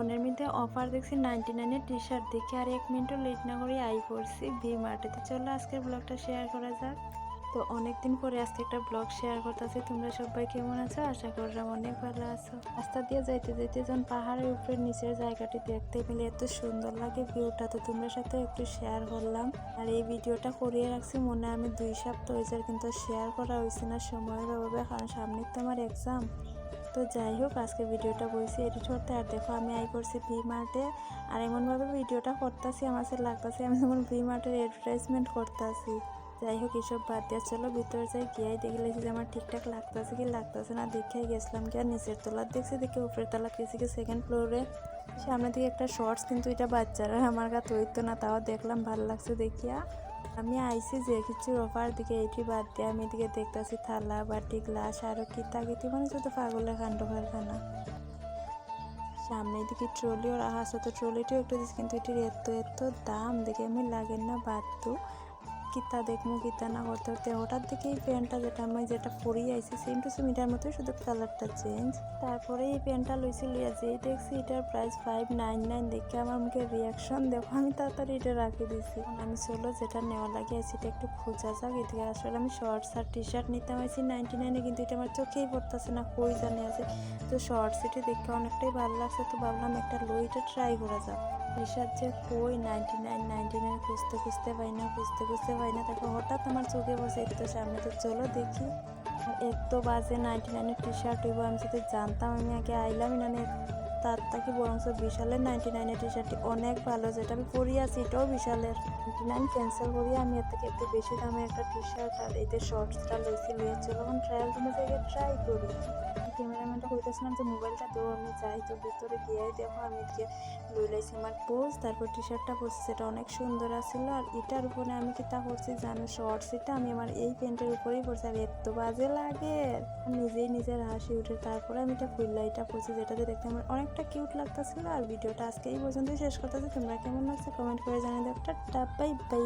শ্রাবণের মধ্যে অফার দেখছি নাইনটি নাইনের টি শার্ট দেখে আর এক মিনিটও লেট না করে আই করছি। ভি মার্টেতে চলো, আজকের ব্লগটা শেয়ার করা যাক। তো অনেকদিন পরে আজকে একটা ব্লগ শেয়ার করতেছি। তোমরা সবাই কেমন আছো? আশা করলাম অনেক ভালো আছো। রাস্তা দিয়ে যাইতে যাইতে যখন পাহাড়ের উপরে নিচের জায়গাটি দেখতে পেলে এত সুন্দর লাগে। ভিউটা তো তোমরা সাথে একটু শেয়ার করলাম। আর এই ভিডিওটা করিয়ে রাখছি মনে আমি দুই সপ্তাহ হয়েছে কিন্তু শেয়ার করা হয়েছে না। সময়ের অভাবে, কারণ সামনে তো আমার এক্সাম তো যাই হোক, আজকে ভিডিওটা বলছি এডিট করতে আর দেখো, আমি আই করছি ভি মার্টে আর এমনভাবে ভিডিওটা করতেছি, আমার সাথে লাগতেছে, আমি যেমন ভি মার্টের অ্যাডভার্টাইজমেন্ট করতেছি। যাই হোক, এসব বাদ দিয়ে চলো, ভিতরে যাই গিয়ে দেখলে যে আমার ঠিকঠাক লাগতেছে কি লাগতেছে না। দেখে গেছিলাম কি আর, নিচের তলার দেখছি, দেখে উপরের তলা গেছি কি সেকেন্ড ফ্লোরে সামনে দিকে একটা শর্টস কিন্তু এটা বাচ্চারা, আমার গা তৈতো না, তাও দেখলাম, ভালো লাগছে দেখিয়া। আমি আইসি যে কিছু অফার দিকে, এটি বাদ দিয়ে আমি এদিকে দেখতেছি থালা, বাটি, গ্লাস আরও কিতা কিতি মানে শুধু পাগলের কাণ্ড কারখানা সামনে দিকে ট্রলিও রাখা আছে তো ট্রলিটিও একটু দিচ্ছি কিন্তু এটির এত এত দাম দেখে আমি লাগেন না বাধ্য। কিতা দেখব কিতা না করতে করতে হঠাৎ দেখে এই প্যান্টটা যেটা আমি যেটা পরিয়ে আইছি সেম টু সেম এটার মতোই শুধু কালারটা চেঞ্জ তারপরে এই প্যান্টটা লইছি লিয়া যেই দেখছি এটার প্রাইস ফাইভ নাইন নাইন দেখে আমার মুখে রিয়াকশন দেখো আমি তাড়াতাড়ি এটা রাখি দিছি। আমি চলো যেটা নেওয়া লাগে আছে এটা একটু খোঁজা যাক, এদিকে আসলে আমি শর্টস আর টি শার্ট নিতে হয়েছি নাইনটি নাইনে কিন্তু এটা আমার চোখেই পড়তেছে না, কই জানি আছে তো শর্টস এটি দেখে অনেকটাই ভালো লাগছে, তো ভাবলাম একটা লইটা ট্রাই করা যাক। শার্ট যে কই নাইনটি নাইন নাইনটি নাইন খুঁজতে খুঁজতে পাই না, খুঁজতে খুঁজতে পাই না। তারপর হঠাৎ আমার চোখে বসে তো সামনে তো চলো দেখি। আর এক তো বাজে নাইনটি নাইনের টি শার্ট হইব, আমি যদি জানতাম আমি আগে আইলামই না তার থেকে বরঞ্চ বিশালের নাইনটি নাইনের টি শার্টটি অনেক ভালো, যেটা আমি পরি আছি, এটাও বিশালের। নাইনটি নাইন ক্যান্সেল করি, আমি এর থেকে একটু বেশি দামে একটা টি শার্ট আর এতে শর্টসটা লইছি লিয়ে চলো, এখন ট্রায়াল রুমে জায়গায় ট্রাই করি। ক্যামেরাম্যানটা কইতেছিলাম যে মোবাইলটা তো আমি যাই, তো ভিতরে গিয়েই দেখো আমি এদিকে লই লাইছি আমার পোজ, তারপর টি শার্টটা পরছি, সেটা অনেক সুন্দর আছিল, আর এটার উপরে আমি কি তা করছি জানো শর্টস এটা আমি আমার এই প্যান্টের উপরেই পরছি, আর এত বাজে লাগে। নিজেই নিজের হাসি উঠে, তারপরে আমি এটা খুললা এটা পরছি যেটাতে দেখতে আমার অনেকটা কিউট লাগতেছিল, আর ভিডিওটা আজকে এই পর্যন্তই শেষ করতেছি, তোমরা কেমন লাগছে কমেন্ট করে জানিয়ে দাও একটা বাই বাই